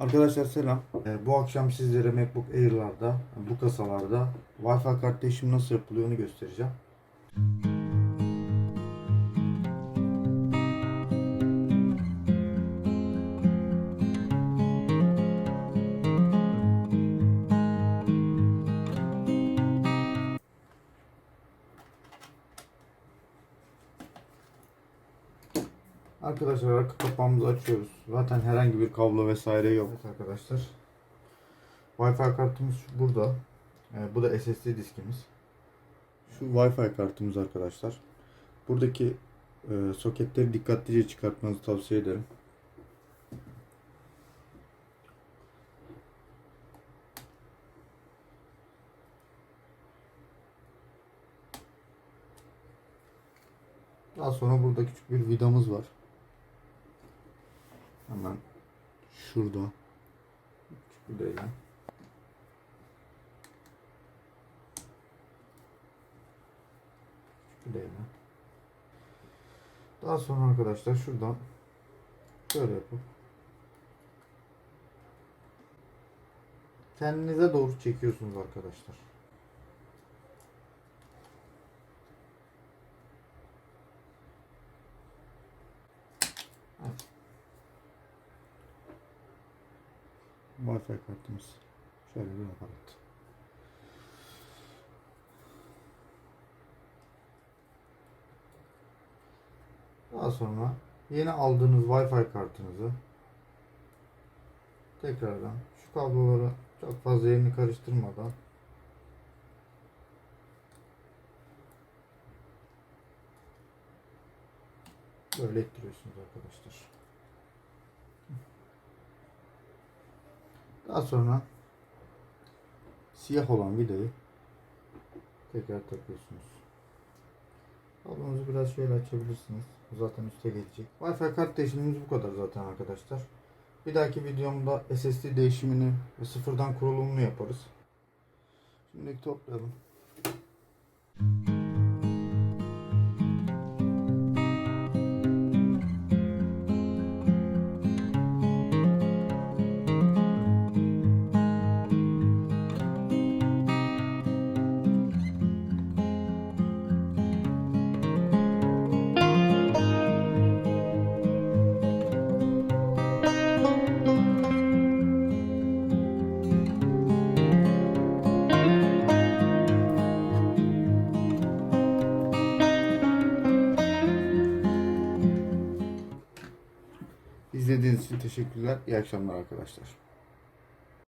Arkadaşlar selam. Ee, bu akşam sizlere MacBook Air'larda, bu kasalarda Wi-Fi kart nasıl yapılıyor onu göstereceğim. Arkadaşlar arka kapağımızı açıyoruz. Zaten herhangi bir kablo vesaire yok. Evet arkadaşlar. Wi-Fi kartımız burada. Ee, bu da SSD diskimiz. Şu Wi-Fi kartımız arkadaşlar. Buradaki e, soketleri dikkatlice çıkartmanızı tavsiye ederim. Daha sonra burada küçük bir vidamız var. Hemen şurada. Küçük vidayla. Daha sonra arkadaşlar şuradan şöyle yapıp kendinize doğru çekiyorsunuz arkadaşlar. Wi-Fi kartımız. Şöyle bir aparat. Daha sonra yeni aldığınız Wi-Fi kartınızı tekrardan şu kabloları çok fazla yerini karıştırmadan böyle ettiriyorsunuz arkadaşlar. Daha sonra siyah olan vidayı tekrar takıyorsunuz. Kablonuzu biraz şöyle açabilirsiniz. Zaten üste gelecek. Wi-Fi kart değişimimiz bu kadar zaten arkadaşlar. Bir dahaki videomda SSD değişimini ve sıfırdan kurulumunu yaparız. Şimdi toplayalım. İzlediğiniz için teşekkürler. İyi akşamlar arkadaşlar.